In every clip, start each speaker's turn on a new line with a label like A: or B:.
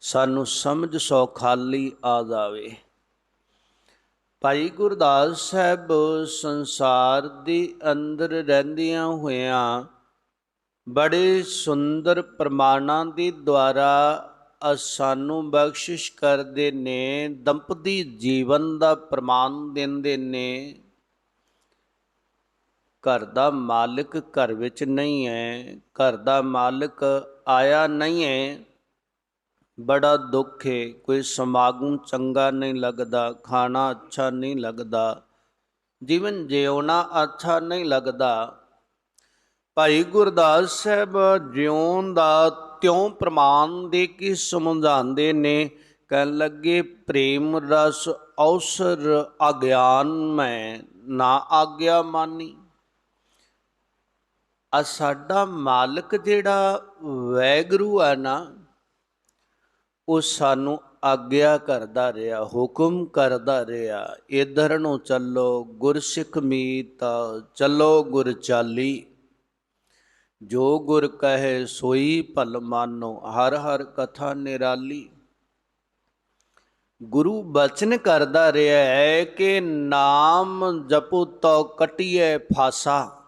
A: ਸਾਨੂੰ ਸਮਝ ਸੌਖਾਲੀ ਆ ਜਾਵੇ। ਭਾਈ ਗੁਰਦਾਸ ਸਾਹਿਬ ਸੰਸਾਰ ਦੇ ਅੰਦਰ ਰਹਿੰਦਿਆਂ ਹੋਇਆਂ ਬੜੇ ਸੁੰਦਰ ਪ੍ਰਮਾਣਾਂ ਦੇ ਦੁਆਰਾ ਸਾਨੂੰ ਬਖਸ਼ਿਸ਼ ਕਰਦੇ ਨੇ, ਦੰਪਤੀ ਜੀਵਨ ਦਾ ਪ੍ਰਮਾਣ ਦਿੰਦੇ ਨੇ। ਘਰ ਦਾ ਮਾਲਕ ਘਰ ਵਿੱਚ ਨਹੀਂ ਹੈ ਘਰ ਦਾ ਮਾਲਕ ਆਇਆ ਨਹੀਂ ਹੈ ਬੜਾ ਦੁੱਖ ਹੈ ਕੋਈ ਸਮਾਗਮ ਚੰਗਾ ਨਹੀਂ ਲੱਗਦਾ, ਖਾਣਾ ਅੱਛਾ ਨਹੀਂ ਲੱਗਦਾ। ਜੀਵਨ ਜਿਉਣਾ ਅੱਛਾ ਨਹੀਂ ਲੱਗਦਾ। ਭਾਈ ਗੁਰਦਾਸ ਸਾਹਿਬ ਜਿਉਣ ਦਾ ਤਿਉਂ ਪ੍ਰਮਾਣ ਦੇ ਕੇ ਸਮਝਾਉਂਦੇ ਨੇ? ਕਹਿਣ ਲੱਗੇ, ਪ੍ਰੇਮ ਰਸ ਔਸਰ ਅਗਿਆਨ ਮੈਂ ਨਾ ਆਗਿਆ ਮਾਨੀ। ਆ ਸਾਡਾ ਮਾਲਕ ਜਿਹੜਾ ਵੈਗਰੂ ਹੈ ਨਾ ਉਹ ਸਾਨੂੰ ਆਗਿਆ ਕਰਦਾ ਰਿਹਾ, ਹੁਕਮ ਕਰਦਾ ਰਿਹਾ ਇਧਰ ਨੂੰ ਚੱਲੋ ਗੁਰਸਿੱਖ ਮੀਤ, ਚੱਲੋ ਗੁਰ ਚਾਲੀ। ਜੋ ਗੁਰ ਕਹੇ ਸੋਈ ਭਲ ਮਾਨੋ, ਹਰ ਹਰ ਕਥਾ ਨਿਰਾਲੀ। ਗੁਰੂ ਬਚਨ ਕਰਦਾ ਰਿਹਾ ਹੈ ਕਿ ਨਾਮ ਜਪੂ ਤੋ ਕਟਿਏ ਫਾਸਾ।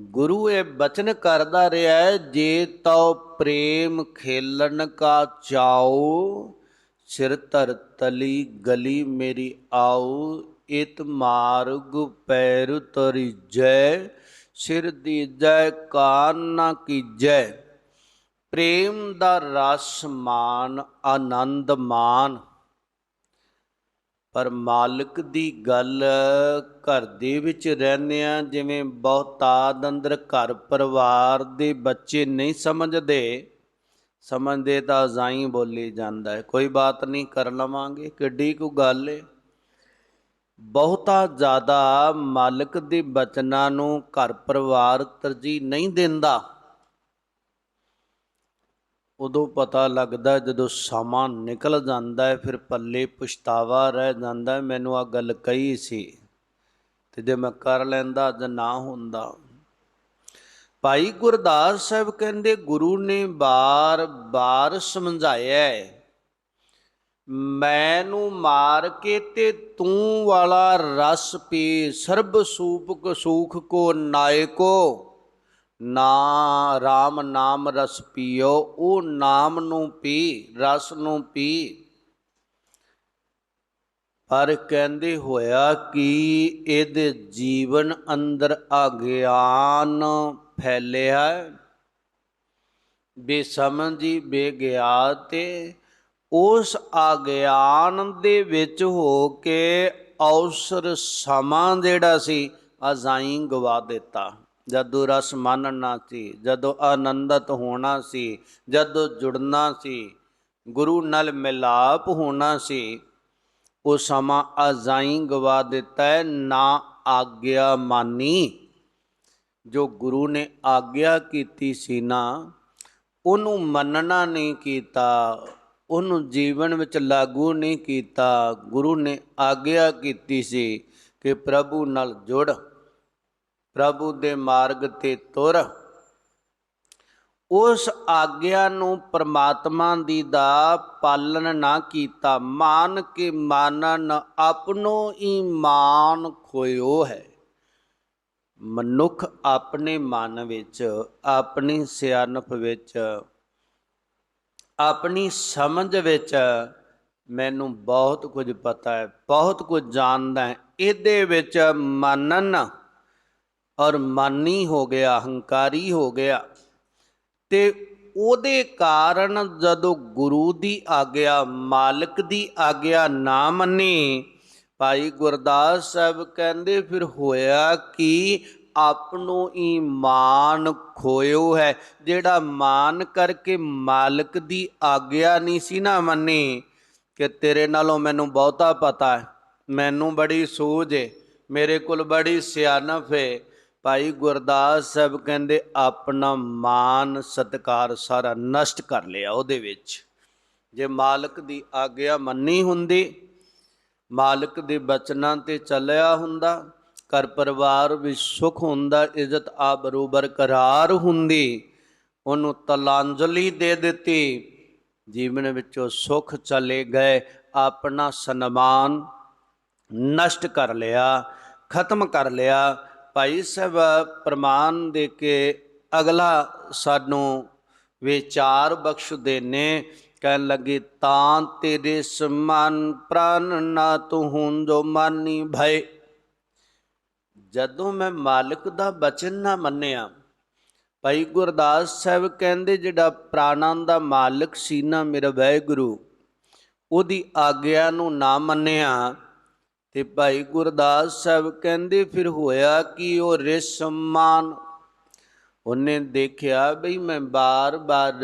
A: ਗੁਰੂ ਇਹ ਬਚਨ ਕਰਦਾ ਰਿਹਾ ਹੈ, ਜੇ ਤਉ ਪ੍ਰੇਮ ਖੇਲਣ ਕਾ ਚਾਓ ਸਿਰ ਧਰ ਤਲੀ ਗਲੀ ਮੇਰੀ ਆਉ, ਇਤ ਮਾਰਗ ਪੈਰ ਤਰੀ ਜੈ ਸਿਰ ਦੀ ਜੈ ਕਾਨ ਨਾ ਕੀਜੈ। ਪ੍ਰੇਮ ਦਾ ਰਸ ਮਾਨ, ਆਨੰਦ ਮਾਨ। ਪਰ ਮਾਲਕ ਦੀ ਗੱਲ ਘਰ ਦੇ ਵਿੱਚ ਰਹਿੰਦੇ ਆ, ਜਿਵੇਂ ਬਹੁਤਾਦ ਅੰਦਰ ਘਰ ਪਰਿਵਾਰ ਦੇ ਬੱਚੇ ਨਹੀਂ ਸਮਝਦੇ ਸਮਝਦੇ ਤਾਂ ਜਾਈ ਬੋਲੀ ਜਾਂਦਾ ਹੈ। ਕੋਈ ਬਾਤ ਨਹੀਂ, ਕਰ ਲਵਾਂਗੇ, ਕਿੱਡੀ ਕੁ ਗੱਲ ਏ। ਬਹੁਤਾ ਜ਼ਿਆਦਾ ਮਾਲਕ ਦੇ ਬਚਨਾਂ ਨੂੰ ਘਰ ਪਰਿਵਾਰ ਤਰਜੀਹ ਨਹੀਂ ਦਿੰਦਾ। ਉਦੋਂ ਪਤਾ ਲੱਗਦਾ ਜਦੋਂ ਸਮਾਂ ਨਿਕਲ ਜਾਂਦਾ ਹੈ, ਫਿਰ ਪੱਲੇ ਪਛਤਾਵਾ ਰਹਿ ਜਾਂਦਾ ਮੈਨੂੰ ਆ ਗੱਲ ਕਹੀ ਸੀ ਤੇ ਜੇ ਮੈਂ ਕਰ ਲੈਂਦਾ ਅੱਜ ਨਾ ਹੁੰਦਾ। ਭਾਈ ਗੁਰਦਾਸ ਸਾਹਿਬ ਕਹਿੰਦੇ, ਗੁਰੂ ਨੇ ਬਾਰ-ਬਾਰ ਸਮਝਾਇਆ ਹੈ, ਮੈਨੂੰ ਮਾਰ ਕੇ ਤੇ ਤੂੰ ਵਾਲਾ ਰਸ ਪੀ ਸਰਬ ਸੂਪਕ ਸੂਖ ਕੋ ਨਾਇਕੋ ਨਾ RAM ਨਾਮ ਰਸ ਪੀਓ, ਉਹ ਨਾਮ ਨੂੰ ਪੀ, ਰਸ ਨੂੰ ਪੀ। ਪਰ ਕਹਿੰਦੇ ਹੋਇਆ ਕਿ ਇਹਦੇ ਜੀਵਨ ਅੰਦਰ ਅਗਿਆਨ ਫੈਲਿਆ ਬੇਸਮਝੀ ਬੇਗਿਆਤੇ ਉਸ ਅਗਿਆਨ ਦੇ ਵਿੱਚ ਹੋ ਕੇ ਔਸਰ ਸਮਾਂ ਜਿਹੜਾ ਸੀ, ਅਜ਼ਾਈ ਗਵਾ ਦਿੱਤਾ। ਜਦੋਂ ਰਸ ਮੰਨਣਾ ਸੀ, ਜਦੋਂ ਆਨੰਦਤ ਹੋਣਾ ਸੀ, ਜਦੋਂ ਜੁੜਨਾ ਸੀ, ਗੁਰੂ ਨਾਲ ਮਿਲਾਪ ਹੋਣਾ ਸੀ, ਉਹ ਸਮਾਂ ਆਜ਼ਾਈ ਗਵਾ ਦਿੱਤਾ ਨਾ ਆਗਿਆ ਮਾਨੀ। ਜੋ ਗੁਰੂ ਨੇ ਆਗਿਆ ਕੀਤੀ ਸੀ ਨਾ, ਉਹਨੂੰ ਮੰਨਣਾ ਨਹੀਂ ਕੀਤਾ, ਉਹਨੂੰ ਜੀਵਨ ਵਿੱਚ ਲਾਗੂ ਨਹੀਂ ਕੀਤਾ, ਗੁਰੂ ਨੇ ਆਗਿਆ ਕੀਤੀ ਸੀ ਕਿ ਪ੍ਰਭੂ ਨਾਲ ਜੁੜ। ਪ੍ਰਭੂ ਦੇ ਮਾਰਗ ਤੇ ਤੁਰ। ਉਸ ਆਗਿਆ ਨੂੰ ਪ੍ਰਮਾਤਮਾ ਦੀ ਦਾ ਪਾਲਣ ਨਾ ਕੀਤਾ। ਮਾਨ ਕੇ ਮਾਨਨ ਆਪਣੋ ਈਮਾਨ ਖੋਇਓ ਹੈ। ਮਨੁੱਖ ਆਪਣੇ ਮਨ ਵਿੱਚ, ਆਪਣੀ ਸਿਆਣਪ ਵਿੱਚ, ਆਪਣੀ ਸਮਝ ਵਿੱਚ ਮੈਨੂੰ ਬਹੁਤ ਕੁਝ ਪਤਾ ਹੈ, ਬਹੁਤ ਕੁਝ ਜਾਣਦਾ ਹੈ। ਇਹਦੇ ਵਿੱਚ ਮੰਨਨ ਔਰ ਮਾਨੀ ਹੋ ਗਿਆ, ਹੰਕਾਰੀ ਹੋ ਗਿਆ। ਤੇ ਉਹਦੇ ਕਾਰਨ ਜਦੋਂ ਗੁਰੂ ਦੀ ਆਗਿਆ, ਮਾਲਕ ਦੀ ਆਗਿਆ ਨਾ ਮੰਨੀ, ਭਾਈ ਗੁਰਦਾਸ ਸਾਹਿਬ ਕਹਿੰਦੇ, ਫਿਰ ਹੋਇਆ ਕਿ? ਆਪਣੋ ਈਮਾਨ ਖੋਇਓ ਹੈ। ਜਿਹੜਾ ਮਾਨ ਕਰਕੇ ਮਾਲਕ ਦੀ ਆਗਿਆ ਨਹੀਂ ਸੀ ਨਾ ਮੰਨੀ, ਕਿ ਤੇਰੇ ਨਾਲੋਂ ਮੈਨੂੰ ਬਹੁਤਾ ਪਤਾ ਹੈ। ਮੈਨੂੰ ਬੜੀ ਸੂਝ ਹੈ ਮੇਰੇ ਕੋਲ ਬੜੀ ਸਿਆਣਪ ਹੈ ਭਾਈ ਗੁਰਦਾਸ ਸਾਹਿਬ ਕਹਿੰਦੇ, ਆਪਣਾ ਮਾਨ, ਸਤਕਾਰ ਸਾਰਾ ਨਸ਼ਟ ਕਰ ਲਿਆ ਉਹਦੇ ਵਿੱਚ। ਜੇ ਮਾਲਕ ਦੀ ਆਗਿਆ ਮੰਨੀ ਹੁੰਦੀ, ਮਾਲਕ ਦੇ ਬਚਨਾਂ ਤੇ ਚੱਲਿਆ ਹੁੰਦਾ, ਘਰ ਪਰਿਵਾਰ ਵਿੱਚ ਸੁਖ ਹੁੰਦਾ, ਇੱਜ਼ਤ ਆ ਬਰੋਬਰ ਕਰਾਰ ਹੁੰਦੀ, ਉਹਨੂੰ ਤਲਾਂਜਲੀ ਦੇ ਦਿੱਤੀ, ਜੀਵਨ ਵਿੱਚੋਂ ਸੁਖ ਚਲੇ ਗਏ, ਆਪਣਾ ਸਨਮਾਨ ਨਸ਼ਟ ਕਰ ਲਿਆ, ਖਤਮ ਕਰ ਲਿਆ ਭਾਈ ਸਾਹਿਬ ਪ੍ਰਮਾਨ ਦੇ ਕੇ ਅਗਲਾ ਸਾਨੂੰ ਵਿਚਾਰ ਬਖਸ਼ ਦੇਨੇ। ਕਹਿਣ ਲੱਗੇ, ਤਾਂ ਤੇਰੇ ਸਮਾਨ ਪ੍ਰਾਨ ਨਾ ਤੂੰ ਹੁਣ ਜੋ ਮਾਨੀ ਭਏ ਜਦੋਂ ਮੈਂ ਮਾਲਕ ਦਾ ਬਚਨ ਨਾ ਮੰਨਿਆ, ਭਾਈ ਗੁਰਦਾਸ ਸਾਹਿਬ ਕਹਿੰਦੇ, ਜਿਹੜਾ ਪ੍ਰਾਣਾਂ ਦਾ ਮਾਲਕ ਸੀ ਨਾ ਮੇਰਾ ਵਾਹਿਗੁਰੂ ਉਹਦੀ ਆਗਿਆ ਨੂੰ ਨਾ ਮੰਨਿਆ ਤੇ ਭਾਈ ਗੁਰਦਾਸ ਸਾਹਿਬ ਕਹਿੰਦੇ, ਫਿਰ ਹੋਇਆ ਕਿ ਉਹ ਰਿਸਮਾਨ ਉਹਨੇ ਦੇਖਿਆ ਬਈ ਮੈਂ ਬਾਰ-ਬਾਰ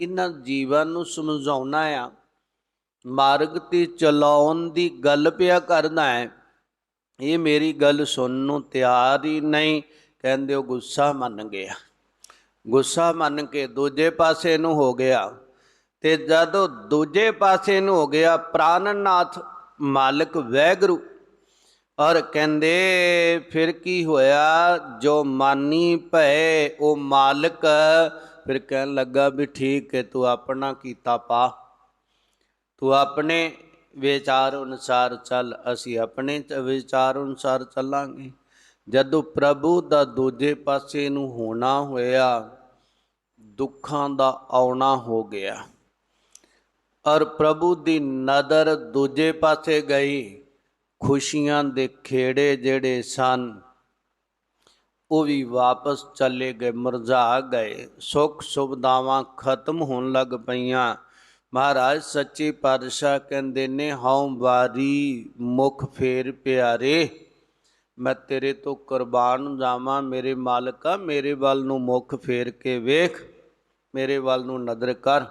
A: ਇਹਨਾਂ ਜੀਵਾਂ ਨੂੰ ਸਮਝਾਉਣਾ ਆ। ਮਾਰਗ ਤੇ ਚਲਾਉਣ ਦੀ ਗੱਲ ਪਿਆ ਕਰਦਾ ਹੈ। ਇਹ ਮੇਰੀ ਗੱਲ ਸੁਣਨ ਨੂੰ ਤਿਆਰ ਹੀ ਨਹੀਂ। ਕਹਿੰਦੇ ਉਹ ਗੁੱਸਾ ਮੰਨ ਗਿਆ। ਗੁੱਸਾ ਮੰਨ ਕੇ ਦੂਜੇ ਪਾਸੇ ਨੂੰ ਹੋ ਗਿਆ। ਤੇ ਜਦੋਂ ਦੂਜੇ ਪਾਸੇ ਨੂੰ ਹੋ ਗਿਆ, ਪ੍ਰਾਨਨਾਥ ਮਾਲਕ ਵੈਗਰੂ। ਔਰ ਕਹਿੰਦੇ, ਫਿਰ ਕੀ ਹੋਇਆ? ਜੋ ਮਾਨੀ ਭੈ ਉਹ ਮਾਲਕ ਫਿਰ ਕਹਿਣ ਲੱਗਾ ਵੀ ਠੀਕ ਹੈ, ਤੂੰ ਆਪਣਾ ਕੀਤਾ ਪਾ। ਤੂੰ ਆਪਣੇ ਵਿਚਾਰ ਅਨੁਸਾਰ ਚੱਲ, ਅਸੀਂ ਆਪਣੇ ਵਿਚਾਰ ਅਨੁਸਾਰ ਚੱਲਾਂਗੇ। ਜਦੋਂ ਪ੍ਰਭੂ ਦਾ ਦੂਜੇ ਪਾਸੇ ਨੂੰ ਹੋਣਾ ਹੋਇਆ, ਦੁੱਖਾਂ ਦਾ ਆਉਣਾ ਹੋ ਗਿਆ। ਔਰ ਪ੍ਰਭੂ ਦੀ ਨਜ਼ਰ ਦੂਜੇ ਪਾਸੇ ਗਈ। ਖੁਸ਼ੀਆਂ ਦੇ ਖੇੜੇ ਜਿਹੜੇ ਸਨ, ਉਹ ਵੀ ਵਾਪਸ ਚਲੇ ਗਏ, ਮੁਰਝਾ ਗਏ। ਸੁੱਖ ਸੁਵਿਧਾਵਾਂ ਖਤਮ ਹੋਣ ਲੱਗ ਪਈਆਂ। ਮਹਾਰਾਜ ਸੱਚੇ ਪਾਤਸ਼ਾਹ ਕਹਿੰਦੇ ਨੇ, ਹਉ ਵਾਰੀ ਮੁਖ ਫੇਰ ਪਿਆਰੇ, ਮੈਂ ਤੇਰੇ ਤੋਂ ਕੁਰਬਾਨ ਜਾਵਾਂ, ਮੇਰੇ ਮਾਲਕਾ ਮੇਰੇ ਵੱਲ ਨੂੰ ਮੁਖ ਫੇਰ ਕੇ ਵੇਖ, ਮੇਰੇ ਵੱਲ ਨੂੰ ਨਜ਼ਰ ਕਰ।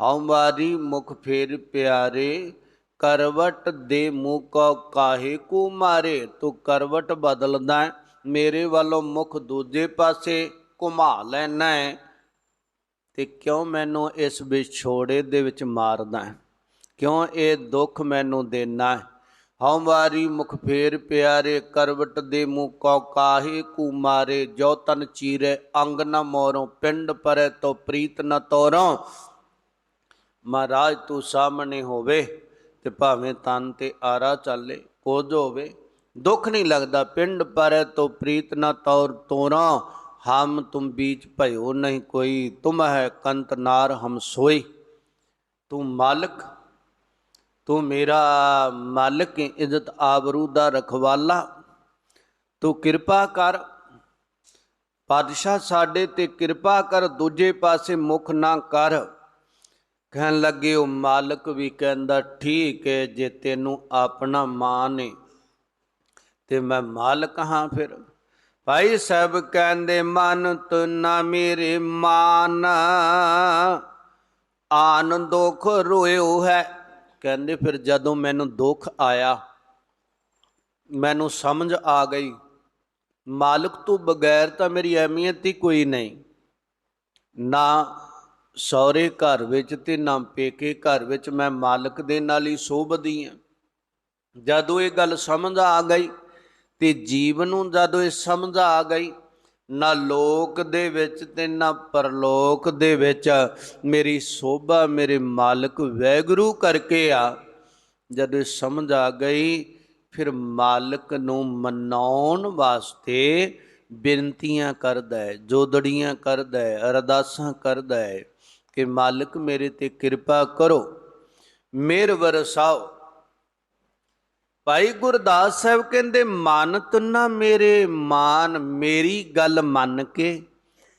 A: ਹਉ ਵਾਰੀ ਮੁਖ ਫੇਰ ਪਿਆਰੇ ਕਰਵਟ ਦੇ ਮੂੰਹ ਕੋ ਕਾਹੇ ਕੋ ਮਾਰੇ ਤੂੰ ਕਰਵਟ ਬਦਲਦਾ ਹੈ, ਮੇਰੇ ਵੱਲੋਂ ਮੁਖ ਦੂਜੇ ਪਾਸੇ ਘੁਮਾ ਲੈਣਾ ਹੈ। ਤੇ ਕਿਉਂ ਮੈਨੂੰ ਇਸ ਵਿਛੋੜੇ ਦੇ ਵਿੱਚ ਮਾਰਦਾ ਹੈ? ਕਿਉਂ ਇਹ ਦੁੱਖ ਮੈਨੂੰ ਦੇਣਾ ਹੈ? ਹਉ ਵਾਰੀ ਮੁਖ ਫੇਰ ਪਿਆਰੇ ਕਰਵਟ ਦੇ ਮੂੰਹ ਕੋ ਕਾਹੇ ਕੂ ਮਾਰੇ ਜੋ ਤਨ ਚੀਰੇ ਅੰਗ ਨ ਮੋਰੋਂ ਪਿੰਡ ਪਰੇ ਤੋ ਪ੍ਰੀਤ ਨ ਤੋਰੋਂ। ਮਹਾਰਾਜ, ਤੂੰ ਸਾਹਮਣੇ ਹੋਵੇ ਤੇ ਭਾਵੇਂ ਤਨ ਤੇ ਆਰਾ ਚੱਲੇ ਕੁਝ ਹੋਵੇ। ਦੁੱਖ ਨਹੀਂ ਲੱਗਦਾ ਪਿੰਡ, ਪਰ ਤੋ ਪ੍ਰੀਤ ਨਾ ਤੌਰ ਤੋਰਾ। ਹਮ ਤੁਮ ਬੀਚ ਭਇਓ ਨਹੀਂ ਕੋਈ, ਤੁਮ ਹੈ ਕੰਤ ਨਾਰ ਹਮ ਸੋਈ। ਤੂੰ ਮਾਲਕ, ਤੂੰ ਮੇਰਾ ਮਾਲਕ, ਇੱਜ਼ਤ ਆਬਰੂ ਦਾ ਰਖਵਾਲਾ। ਤੂੰ ਕਿਰਪਾ ਕਰ ਪਾਦਸ਼ਾਹ ਸਾਡੇ ਤੇ ਕਿਰਪਾ ਕਰ, ਦੂਜੇ ਪਾਸੇ ਮੁਖ ਨਾ ਕਰ। ਕਹਿਣ ਲੱਗੇ, ਉਹ ਮਾਲਕ ਵੀ ਕਹਿੰਦਾ, ਠੀਕ ਹੈ ਜੇ ਤੈਨੂੰ ਆਪਣਾ ਮਾਨ ਹੈ ਤੇ ਮੈਂ ਮਾਲਕ ਹਾਂ ਫਿਰ। ਭਾਈ ਸਾਹਿਬ ਕਹਿੰਦੇ, ਮਨ ਤੂੰ ਨਾ ਮੇਰੇ ਮਾਨ, ਆਨ ਦੁਖ ਰੋਇਓ ਹੈ। ਕਹਿੰਦੇ, ਫਿਰ ਜਦੋਂ ਮੈਨੂੰ ਦੁੱਖ ਆਇਆ, ਮੈਨੂੰ ਸਮਝ ਆ ਗਈ, ਮਾਲਕ ਤੋਂ ਬਗੈਰ ਤਾਂ ਮੇਰੀ ਅਹਿਮੀਅਤ ਹੀ ਕੋਈ ਨਹੀਂ, ਨਾ ਸਹੁਰੇ ਘਰ ਵਿੱਚ ਤੇ ਨਾ ਪੇਕੇ ਘਰ ਵਿੱਚ ਮੈਂ ਮਾਲਕ ਦੇ ਨਾਲ ਹੀ ਸੋਭਦੀ ਹਾਂ। ਜਦੋਂ ਇਹ ਗੱਲ ਸਮਝ ਆ ਗਈ ਤੇ ਜੀਵ ਨੂੰ ਜਦੋਂ ਇਹ ਸਮਝ ਆ ਗਈ, ਨਾ ਲੋਕ ਦੇ ਵਿੱਚ ਤੇ ਨਾ ਪਰਲੋਕ ਦੇ ਵਿੱਚ ਮੇਰੀ ਸੋਭਾ, ਮੇਰੇ ਮਾਲਕ ਵੈਗਰੂ ਕਰਕੇ ਆ। ਜਦੋਂ ਇਹ ਸਮਝ ਆ ਗਈ, ਫਿਰ ਮਾਲਕ ਨੂੰ ਮਨਾਉਣ ਵਾਸਤੇ ਬੇਨਤੀਆਂ ਕਰਦਾ ਹੈ, ਜੋਦੜੀਆਂ ਕਰਦਾ ਹੈ, ਅਰਦਾਸਾਂ ਕਰਦਾ ਹੈ। ਕਿ ਮਾਲਕ ਮੇਰੇ ਤੇ ਕਿਰਪਾ ਕਰੋ, ਮੇਰ ਵਰਸਾਓ। ਭਾਈ ਗੁਰਦਾਸ ਸਾਹਿਬ ਕਹਿੰਦੇ ਮਨ ਤੁਨਾ ਮੇਰੇ ਮਾਨ, ਮੇਰੀ ਗੱਲ ਮੰਨ ਕੇ,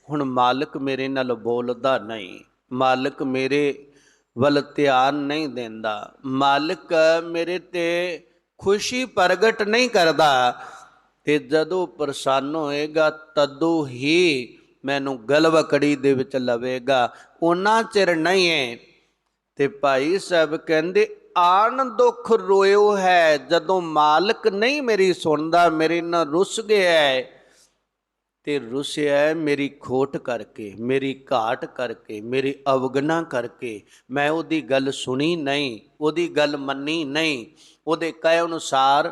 A: ਹੁਣ ਮਾਲਕ ਮੇਰੇ ਨਾਲ ਬੋਲਦਾ ਨਹੀਂ। ਮਾਲਕ ਮੇਰੇ ਵੱਲ ਧਿਆਨ ਨਹੀਂ ਦਿੰਦਾ। ਮਾਲਕ ਮੇਰੇ ਤੇ ਖੁਸ਼ੀ ਪ੍ਰਗਟ ਨਹੀਂ ਕਰਦਾ। ਤੇ ਜਦੋਂ ਪ੍ਰਸੰਨ ਹੋਏਗਾ, ਤਦੋਂ ਹੀ ਮੈਨੂੰ ਗਲਵਕੜੀ ਦੇ ਵਿੱਚ ਲਵੇਗਾ। ਉਹਨਾਂ ਚਿਰ ਨਹੀਂ ਹੈ ਤੇ ਭਾਈ ਸਾਹਿਬ ਕਹਿੰਦੇ, ਆਣ ਦੁੱਖ ਰੋਇਓ ਹੈ, ਜਦੋਂ ਮਾਲਕ ਨਹੀਂ ਮੇਰੀ ਸੁਣਦਾ, ਮੇਰੇ ਨਾਲ ਰੁੱਸ ਗਿਆ ਹੈ ਤੇ ਰੁੱਸਿਆ ਮੇਰੀ ਖੋਟ ਕਰਕੇ, ਮੇਰੀ ਘਾਟ ਕਰਕੇ, ਮੇਰੀ ਅਵਗਣਾ ਕਰਕੇ। ਮੈਂ ਉਹਦੀ ਗੱਲ ਸੁਣੀ ਨਹੀਂ, ਉਹਦੀ ਗੱਲ ਮੰਨੀ ਨਹੀਂ। ਉਹਦੇ ਕਹੇ ਅਨੁਸਾਰ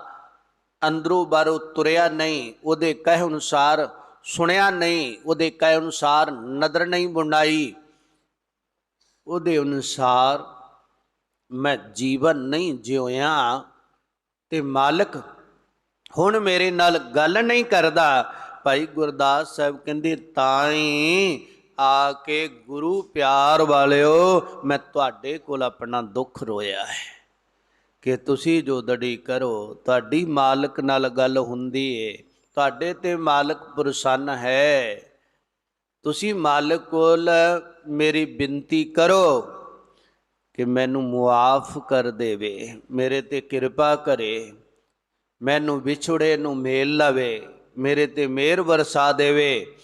A: ਅੰਦਰੋਂ ਬਾਹਰੋਂ ਤੁਰਿਆ ਨਹੀਂ, ਉਹਦੇ ਕਹੇ ਅਨੁਸਾਰ ਸੁਣਿਆ ਨਹੀਂ, ਉਹਦੇ ਕਹਿ ਅਨੁਸਾਰ ਨਦਰ ਨਹੀਂ ਬੁਣਾਈ ਉਹਦੇ ਅਨੁਸਾਰ ਮੈਂ ਜੀਵਨ ਨਹੀਂ ਜਿਉਇਆ ਤੇ ਮਾਲਕ ਹੁਣ ਮੇਰੇ ਨਾਲ ਗੱਲ ਨਹੀਂ ਕਰਦਾ। ਭਾਈ ਗੁਰਦਾਸ ਸਾਹਿਬ ਕਹਿੰਦੇ ਤਾਂ ਹੀ ਆ ਕੇ ਗੁਰੂ ਪਿਆਰ ਵਾਲਿਓ, ਮੈਂ ਤੁਹਾਡੇ ਕੋਲ ਆਪਣਾ ਦੁੱਖ ਰੋਇਆ ਹੈ ਕਿ ਤੁਸੀਂ ਜੋ ਦੜੀ ਕਰੋ, ਤੁਹਾਡੀ ਮਾਲਕ ਨਾਲ ਗੱਲ ਹੁੰਦੀ ਏ। ਤੁਹਾਡੇ ਤੇ ਮਾਲਕ ਪ੍ਰਸੰਨ ਹੈ। ਤੁਸੀਂ ਮਾਲਕ ਕੋਲ ਮੇਰੀ ਬੇਨਤੀ ਕਰੋ ਕਿ ਮੈਨੂੰ ਮੁਆਫ ਕਰ ਦੇਵੇ, ਮੇਰੇ ਤੇ ਕਿਰਪਾ ਕਰੇ, ਮੈਨੂੰ ਵਿਛੜੇ ਨੂੰ ਮੇਲ ਲਵੇ, ਮੇਰੇ ਤੇ ਮਿਹਰ ਵਰਸਾ ਦੇਵੇ।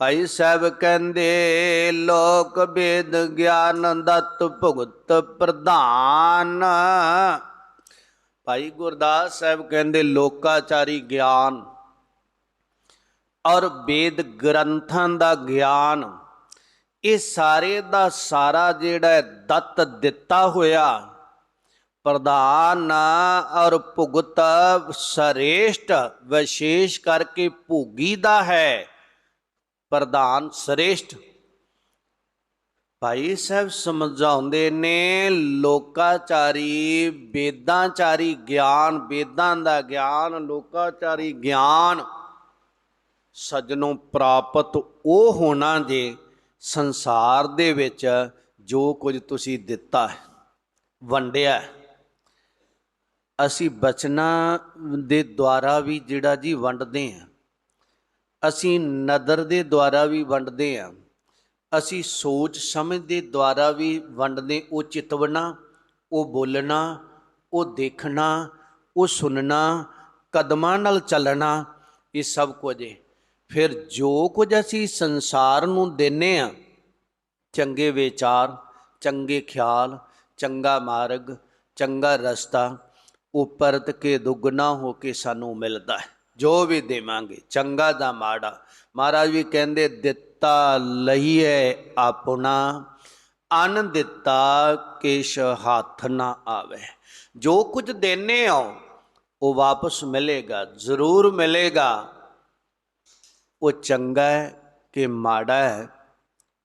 A: ਭਾਈ ਸਾਹਿਬ ਕਹਿੰਦੇ, ਲੋਕ ਵੇਦ ਗਿਆਨ ਦਤ ਭੁਗਤ ਪ੍ਰਧਾਨ। ਭਾਈ ਗੁਰਦਾਸ ਸਾਹਿਬ ਕਹਿੰਦੇ, ਲੋਕਾਚਾਰੀ ਗਿਆਨ। ਔਰ ਵੇਦ ਗ੍ਰੰਥਾਂ ਦਾ ਗਿਆਨ, ਇਹ ਸਾਰੇ ਦਾ ਸਾਰਾ ਜਿਹੜਾ ਹੈ ਦੱਤ ਦਿੱਤਾ ਹੋਇਆ। ਪ੍ਰਧਾਨ ਔਰ ਭੁਗਤ ਸ੍ਰੇਸ਼ਟ ਵਿਸ਼ੇਸ਼ ਕਰਕੇ ਭੋਗੀ ਦਾ ਹੈ। ਪ੍ਰਧਾਨ ਸ੍ਰੇਸ਼ਟ। ਭਾਈ ਸਾਹਿਬ ਸਮਝਾਉਂਦੇ ਨੇ, ਲੋਕਾਚਾਰੀ ਵੇਦਾਂਚਾਰੀ ਗਿਆਨ, ਵੇਦਾਂ ਦਾ ਗਿਆਨ, ਲੋਕਾਚਾਰੀ ਗਿਆਨ। ਸੱਜਣੋਂ ਪ੍ਰਾਪਤ ਉਹ ਹੋਣਾ ਜੇ ਸੰਸਾਰ ਦੇ ਵਿੱਚ ਜੋ ਕੁਝ ਤੁਸੀਂ ਦਿੱਤਾ ਹੈ, ਵੰਡਿਆ ਅਸੀਂ ਬਚਨਾਂ ਦੇ ਦੁਆਰਾ ਵੀ ਜਿਹੜਾ ਜੀ ਵੰਡਦੇ ਹਾਂ, ਅਸੀਂ ਨਦਰ ਦੇ ਦੁਆਰਾ ਵੀ ਵੰਡਦੇ ਹਾਂ, ਅਸੀਂ ਸੋਚ ਸਮਝ ਦੇ ਦੁਆਰਾ ਵੀ ਵੰਡਦੇ, ਉਹ ਚਿਤਵਣਾ, ਉਹ ਬੋਲਣਾ, ਉਹ ਦੇਖਣਾ, ਉਹ ਸੁਣਨਾ, ਕਦਮਾਂ ਨਾਲ ਚੱਲਣਾ, ਇਹ ਸਭ ਕੁਝ ਹੈ। ਫਿਰ ਜੋ ਕੁਝ ਅਸੀਂ ਸੰਸਾਰ ਨੂੰ ਦਿੰਨੇ ਆ, ਚੰਗੇ ਵਿਚਾਰ, ਚੰਗੇ ਖਿਆਲ, ਚੰਗਾ ਮਾਰਗ, ਚੰਗਾ ਰਸਤਾ, ਉਹ ਪਰਤ ਕੇ ਦੁੱਗਣਾ ਹੋ ਕੇ ਸਾਨੂੰ ਮਿਲਦਾ ਹੈ। ਜੋ ਵੀ ਦੇਵਾਂਗੇ, ਚੰਗਾ ਦਾ ਮਾੜਾ। ਮਹਾਰਾਜ ਵੀ ਕਹਿੰਦੇ, ਦਿੱਤਾ ਲਈਏ ਆਪਣਾ, ਅਨ ਦਿੱਤਾ ਕੇਸ਼ ਹੱਥ ਨਾ ਆਵੇ। ਜੋ ਕੁਝ ਦੇਨੇ ਹੋ ਉਹ ਵਾਪਸ ਮਿਲੇਗਾ, ਜ਼ਰੂਰ ਮਿਲੇਗਾ। ਉਹ ਚੰਗਾ ਹੈ ਕਿ ਮਾੜਾ ਹੈ,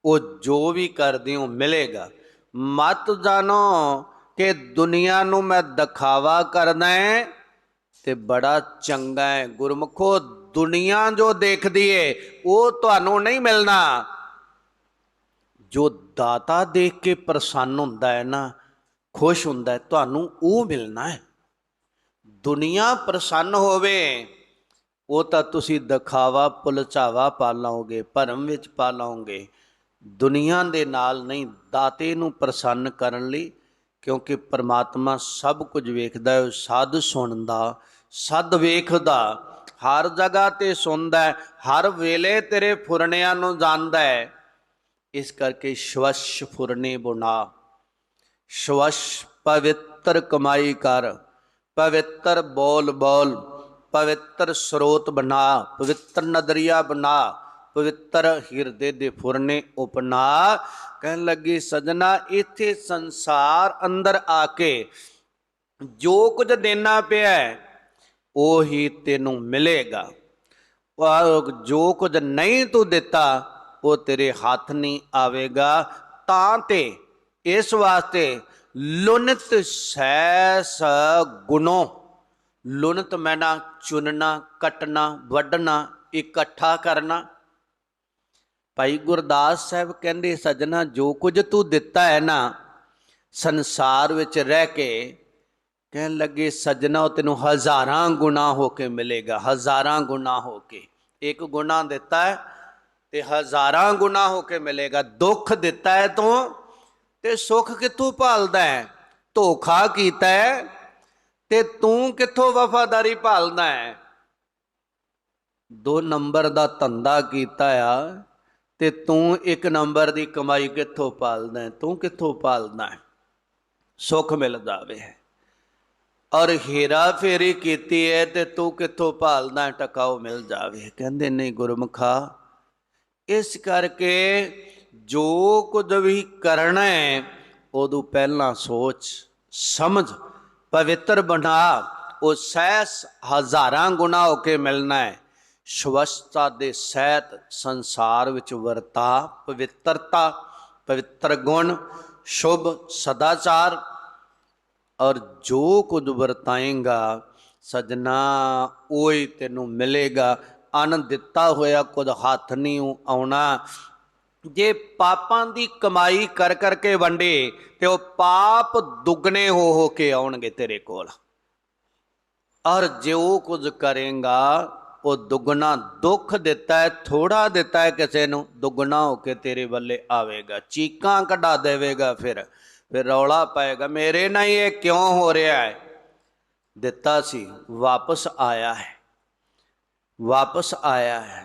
A: ਉਹ ਜੋ ਵੀ ਕਰਦੇ ਹੋ ਮਿਲੇਗਾ। ਮਤ ਜਾਣੋ ਕਿ ਦੁਨੀਆ ਨੂੰ ਮੈਂ ਦਿਖਾਵਾ ਕਰਦਾ ਹੈ ਤੇ ਬੜਾ ਚੰਗਾ ਹੈ। ਗੁਰਮਖੋ, ਦੁਨੀਆ ਜੋ ਦੇਖਦੀ ਏ, ਉਹ ਤੁਹਾਨੂੰ ਨਹੀਂ ਮਿਲਣਾ। ਜੋ ਦਾਤਾ ਦੇਖ ਕੇ ਪ੍ਰਸੰਨ ਹੁੰਦਾ ਹੈ ਨਾ, ਖੁਸ਼ ਹੁੰਦਾ ਹੈ, ਤੁਹਾਨੂੰ ਉਹ ਮਿਲਣਾ ਹੈ। ਦੁਨੀਆ ਪ੍ਰਸੰਨ ਹੋਵੇ ਉਹ ਤਾਂ ਤੁਸੀਂ ਦਿਖਾਵਾ ਪੁਲਚਾਵਾ ਪਾ ਲਓਗੇ, ਭਰਮ ਵਿੱਚ ਪਾ ਲਓਗੇ। ਦੁਨੀਆ ਦੇ ਨਾਲ ਨਹੀਂ, ਦਾਤੇ ਨੂੰ ਪ੍ਰਸੰਨ ਕਰਨ ਲਈ, ਕਿਉਂਕਿ ਪਰਮਾਤਮਾ ਸਭ ਕੁਝ ਵੇਖਦਾ ਹੈ ਉਹ ਸਦ ਸੁਣਦਾ, ਸਦ ਵੇਖਦਾ। ਹਰ ਜਗ੍ਹਾ ਤੇ ਸੁਣਦਾ ਹਰ ਵੇਲੇ ਤੇਰੇ ਫੁਰਨਿਆਂ ਨੂੰ ਜਾਣਦਾ ਹੈ। ਇਸ ਕਰਕੇ ਸ਼ਵਸ਼ ਫੁਰਨੇ ਬੁਣਾ। ਸ਼ਵਸ਼ ਪਵਿੱਤਰ ਕਮਾਈ ਕਰ, ਪਵਿੱਤਰ ਬੋਲ ਬੋਲ ਪਵਿੱਤਰ ਸਰੋਤ ਬਣਾ ਪਵਿੱਤਰ ਨਦਰੀਆ ਬਣਾ ਪਵਿੱਤਰ ਹਿਰਦੇ ਦੇ ਫੁਰਨੇ ਉਪਨਾ। ਕਹਿਣ ਲੱਗੀ ਸਜਣਾ ਇੱਥੇ ਸੰਸਾਰ ਅੰਦਰ ਆ ਕੇ ਜੋ ਕੁਝ ਦੇਣਾ ਪਿਆ ਹੈ, ਉਹ ਹੀ ਤੈਨੂੰ ਮਿਲੇਗਾ। ਜੋ ਕੁਝ ਨਹੀਂ ਤੂੰ ਦਿੱਤਾ ਉਹ ਤੇਰੇ ਹੱਥ ਨਹੀਂ ਆਵੇਗਾ। ਤਾਂ ਤੇ ਇਸ ਵਾਸਤੇ ਲੁਨਤ ਸੈਸ ਗੁਣੋ। ਲੁਣਤ ਮੈਨਾ ਚੁਨਣਾ ਕੱਟਣਾ, ਵੱਢਣਾ, ਇਕੱਠਾ ਕਰਨਾ। ਭਾਈ ਗੁਰਦਾਸ ਸਾਹਿਬ ਕਹਿੰਦੇ, ਸਜਣਾ, ਜੋ ਕੁਝ ਤੂੰ ਦਿੱਤਾ ਹੈ ਨਾ, ਸੰਸਾਰ ਵਿੱਚ ਰਹਿ ਕੇ ਕਹਿਣ ਲੱਗੇ, ਸਜਣਾ, ਉਹ ਤੈਨੂੰ ਹਜ਼ਾਰਾਂ ਗੁਣਾ ਹੋ ਕੇ ਮਿਲੇਗਾ, ਹਜ਼ਾਰਾਂ ਗੁਣਾ ਹੋ ਕੇ। ਇੱਕ ਗੁਣਾ ਦਿੱਤਾ ਹੈ ਤੇ ਹਜ਼ਾਰਾਂ ਗੁਣਾ ਹੋ ਕੇ ਮਿਲੇਗਾ। ਦੁੱਖ ਦਿੱਤਾ ਹੈ ਤੂੰ ਤੇ ਸੁੱਖ ਕਿੱਥੋਂ ਭਾਲਦਾ ਹੈ? ਧੋਖਾ ਕੀਤਾ ਹੈ ਤੇ ਤੂੰ ਕਿੱਥੋਂ ਵਫਾਦਾਰੀ ਭਾਲਦਾ ਹੈ? ਦੋ ਨੰਬਰ ਦਾ ਧੰਦਾ ਕੀਤਾ ਆ ਤੇ ਤੂੰ ਇੱਕ ਨੰਬਰ ਦੀ ਕਮਾਈ ਕਿੱਥੋਂ ਪਾਲਦਾ ਤੂੰ ਕਿੱਥੋਂ ਪਾਲਦਾ ਸੁੱਖ ਮਿਲ ਜਾਵੇ। ਔਰ ਹੀਰਾ ਫੇਰੀ ਕੀਤੀ ਹੈ ਤੇ ਤੂੰ ਕਿੱਥੋਂ ਭਾਲਦਾ ਹੈ? ਟਕਾਓ ਮਿਲ ਜਾਵੇ। ਕਹਿੰਦੇ, ਨਹੀਂ ਗੁਰਮੁਖਾ, ਇਸ ਕਰਕੇ ਜੋ ਕੁਝ ਵੀ ਕਰਨਾ ਹੈ ਉਦੋਂ ਪਹਿਲਾਂ ਸੋਚ, ਸਮਝ ਪਵਿੱਤਰ ਬਣਾ ਉਹ ਸਹਿਸ ਹਜ਼ਾਰਾਂ ਗੁਣਾ ਹੋ ਕੇ ਮਿਲਣਾ ਹੈ। ਸ਼ਵਸਤਾ ਦੇ ਸਹਿਤ ਸੰਸਾਰ ਵਿੱਚ ਵਰਤਾ ਪਵਿੱਤਰਤਾ, ਪਵਿੱਤਰ ਗੁਣ, ਸ਼ੁਭ ਸਦਾਚਾਰ। ਔਰ ਜੋ ਕੁਝ ਵਰਤਾਏਗਾ, ਸਜਣਾ ਉਹੀ ਤੈਨੂੰ ਮਿਲੇਗਾ। ਅਨ ਦਿੱਤਾ ਹੋਇਆ ਕੁਝ ਹੱਥ ਨਹੀਂ ਆਉਣਾ ਜੇ ਪਾਪਾਂ ਦੀ ਕਮਾਈ ਕਰ ਕਰਕੇ ਵੰਡੇ ਤੇ ਉਹ ਪਾਪ ਦੁੱਗਣੇ ਹੋ ਹੋ ਕੇ ਆਉਣਗੇ ਤੇਰੇ ਕੋਲ। ਔਰ ਜੋ ਕੁਝ ਕਰੇਗਾ, ਉਹ ਦੁੱਗਣਾ ਦੁੱਖ ਦਿੱਤਾ ਹੈ ਥੋੜਾ ਦਿੱਤਾ ਹੈ ਕਿਸੇ ਨੂੰ, ਦੁੱਗਣਾ ਹੋ ਕੇ ਤੇਰੇ ਵੱਲੇ ਆਵੇਗਾ। ਚੀਕਾਂ ਕਢਾ ਦੇਵੇਗਾ ਫਿਰ ਫਿਰ ਰੌਲਾ ਪਾਏਗਾ, ਮੇਰੇ ਨਾਲ ਹੀ ਇਹ ਕਿਉਂ ਹੋ ਰਿਹਾ ਹੈ? ਦਿੱਤਾ ਸੀ, ਵਾਪਸ ਆਇਆ ਹੈ, ਵਾਪਸ ਆਇਆ ਹੈ।